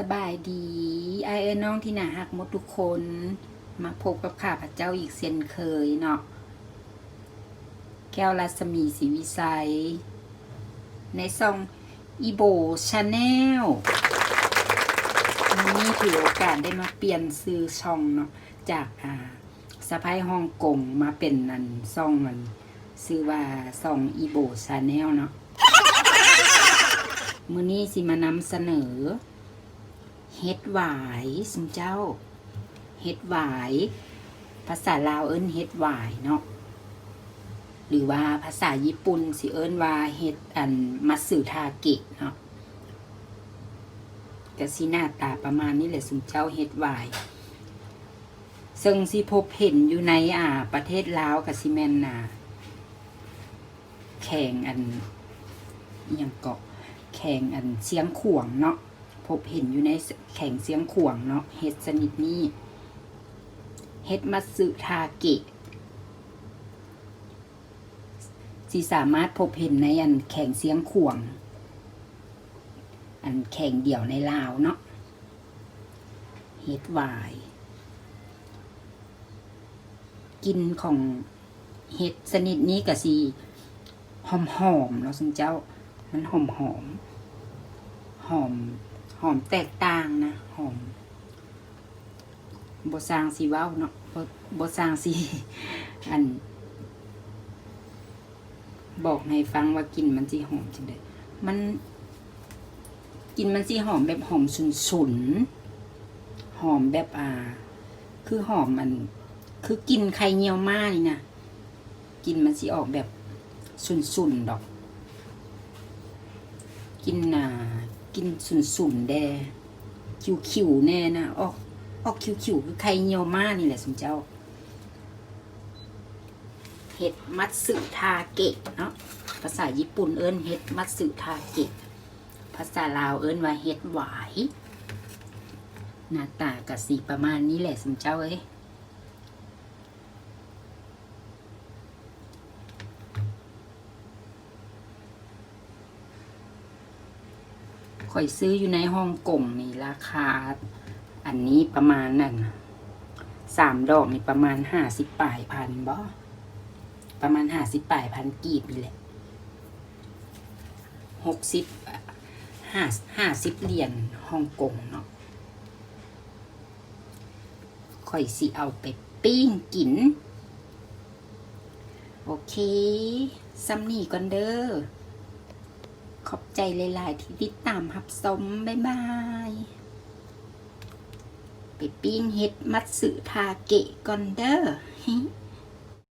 สบายดี ไอเอ้ยน้องที่น่าฮักหมดทุกคน มาพบกับข้าพเจ้าอีกเช่นเคยเนาะ แก้วรัศมีศรีวิสัย ในซองอีโบชาแนลวันนี้ถือโอกาสได้มาเปลี่ยนซื้อช่องเนาะ จากอ่าสะพายฮ่องกงมาเป็นนันซ่องมันซื้อว่าซองอีโบชาแนลเนาะ มือนี้สิมานำเสนอ เฮ็ดหวายสมเจ้า เฮ็ดหวาย ภาษาลาวเอิ้นเฮ็ดหวายเนาะ หรือว่าภาษาญี่ปุ่นสิเอิ้นว่าเฮ็ดอันมัตสึทาเกะเนาะก็สิหน้าตาประมาณนี้แหละสมเจ้าเฮ็ดหวาย ซึ่งสิพบเห็นอยู่ในอ่า ประเทศลาวกับซิแมนนาแข่งอันยังเกาะแข่งอันเสียงขวงเนาะ พบเห็นอยู่ในแข่งเสียงขวงเนาะเฮ็ดชนิดนี้เฮ็ดมัตสึทาเกะสิสามารถพบเห็นในอันแข่งเสียงขวง อันแข่งเดี่ยวในลาวเนาะเฮ็ดวายกินของเห็ดชนิดนี้ก็สิหอมๆเนาะซึ่งเจ้า มันหอมหอมหอม หอมแตกต่างนะ หอมบสร้างสีว้าวเนาะบบสางสีอัน บอกให้ฟังว่ากินมันสีหอมจังเลยมัน กินมันสีหอมแบบหอมสุนๆหอมแบบอ่า คือหอมมัน คือกินไข่เงียวมากนี่นะกินมันสีออกแบบสุนๆดอก กินน่ะ กินสุนสุนๆแดคิวคิวๆแน่นะออกออกคิวคิวๆคือไข่เงียวมากนี่แหละสมเจ้าเห็ดมัตสึทาเกะเนาะภาษาญี่ปุ่นเอิ้นเห็ดมัตสึทาเกะภาษาลาวเอิ้นว่าเห็ดหวายหน้าตากะสีประมาณนี้แหละสมเจ้าเอ้ย ข่อยซื้ออยู่ในฮ่องกงนี่ราคา อันนี้ประมาณนั่นสามดอกนี่ประมาณห้าสิบปลายพันบ่ประมาณห้าสิบปลายพันกีบนี่แหละหกสิบห้าห้าสิบเหรียญฮ่องกงเนาะข่อยสิเอาไปปิ้งกิน โอเคซัมนี่ก่อนเด้อ ขอบใจหลาย ๆ ที่ติดตามหับสมบ๊ายบายไปปิ้งเฮ็ดมัตสึทาเกะก่อนเด้อ